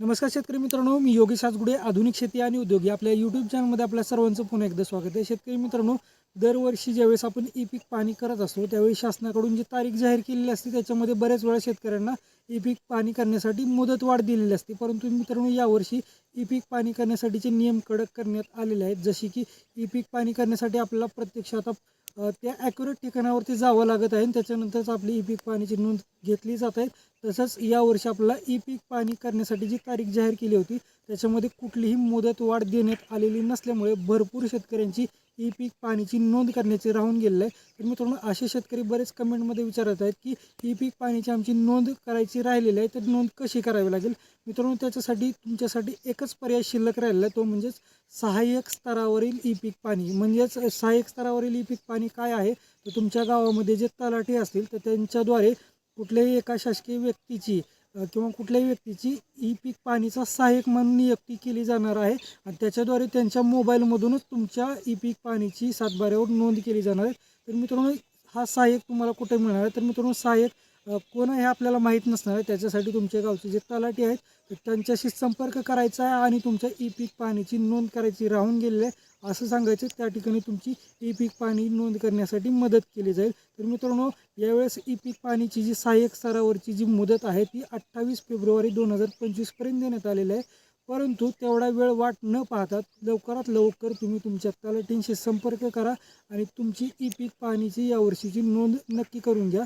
नमस्कार शेतकरी मित्रांनो मी योगेश आजगुडे आधुनिक शेती आणि उद्योग. या आपल्या यूट्यूब चॅनलमध्ये आपल्या सर्वांचं पुन्हा एकदा स्वागत आहे. शेतकरी मित्रांनो दरवर्षी ज्यावेळेस आपण ई पीक पाणी करत असतो त्यावेळी शासनाकडून जी तारीख जाहीर केलेली असते त्याच्यामध्ये बऱ्याच वेळा शेतकऱ्यांना ई पीक पाणी करण्यासाठी मुदतवाढ दिलेली असते. परंतु मित्रांनो यावर्षी ई पीक पाणी करण्यासाठीचे नियम कडक करण्यात आलेले आहेत. जसे की ई पीक पाणी करण्यासाठी आपल्याला प्रत्यक्ष आता त्या ॲक्युरेट ठिकाणावरती जावं लागत आहे त्याच्यानंतरच आपली ई पीक पाण्याची नोंद घेतली जात आहे. तसंच यावर्षी आपल्याला ई पीक पाणी करण्यासाठी जी तारीख जाहीर केली होती त्याच्यामध्ये कुठलीही मुदत वाढ देण्यात आलेली नसल्यामुळे भरपूर शेतकऱ्यांची ई पीक पाणीची नोंद करण्याची राहून गेलेलं आहे. तर मित्रांनो असे शेतकरी बरेच कमेंटमध्ये विचारत आहेत की ई पीक पाण्याची आमची नोंद करायची राहिलेली आहे तर नोंद कशी करावी लागेल? मित्रांनो त्याच्यासाठी तुमच्यासाठी एकच पर्याय शिल्लक राहिलेला आहे तो म्हणजेच सहाय्यक स्तरावरील ई पीक पाणी. म्हणजेच सहाय्यक स्तरावरील ई पीक पाणी काय आहे? तर तुमच्या गावामध्ये जे तलाठी असतील तर त्यांच्याद्वारे कुठल्याही एका शासकीय व्यक्तीची किंवा कुठल्याही व्यक्तीची ई पीक पाणीचा सहाय्यक म्हणून नियुक्ती केली जाणार आहे. आणि त्याच्याद्वारे त्यांच्या मोबाईलमधूनच तुमच्या ई पीक पाणीची सातबाऱ्यावर नोंद केली जाणार आहे. तर मित्रांनो हा सहाय्यक तुम्हाला कुठे मिळणार आहे? तर मित्रांनो सहाय्यक कोण हे आपल्याला माहीत नसणार आहे. त्याच्यासाठी तुमच्या गावचे जे तलाठी आहेत तर त्यांच्याशी संपर्क करायचा आहे आणि तुमच्या ई पीक पाण्याची नोंद करायची राहून गेलेली आहे. असं सांगायचं त्या ठिकाणी तुमची ई पीक पाणी नोंद करण्यासाठी मदत केली जाईल. तर मित्रांनो यावेळेस ई पीक पाणीची जी सहाय्यक स्तरावरची जी मुदत आहे ती अठ्ठावीस फेब्रुवारी दोन हजार पंचवीसपर्यंत देण्यात आलेली आहे. परंतु तेवढा वेळ वाट न पाहता लवकरात लवकर तुम्ही तुमच्या तलाठींशी संपर्क करा आणि तुमची ई पीक पाणीची यावर्षीची नोंद नक्की करून घ्या.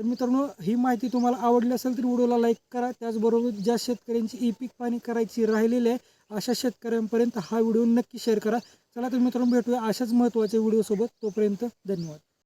तर मित्रांनो ही माहिती तुम्हाला आवडली असेल तर व्हिडिओला लाईक करा. त्याचबरोबर ज्या शेतकऱ्यांची ई पीक पाणी करायची राहिलेली आहे अशा शेतकऱ्यांपर्यंत हा व्हिडिओ नक्की शेअर करा. चला तर मित्रांनो भेटूया अशाच महत्त्वाच्या व्हिडिओसोबत. तोपर्यंत धन्यवाद.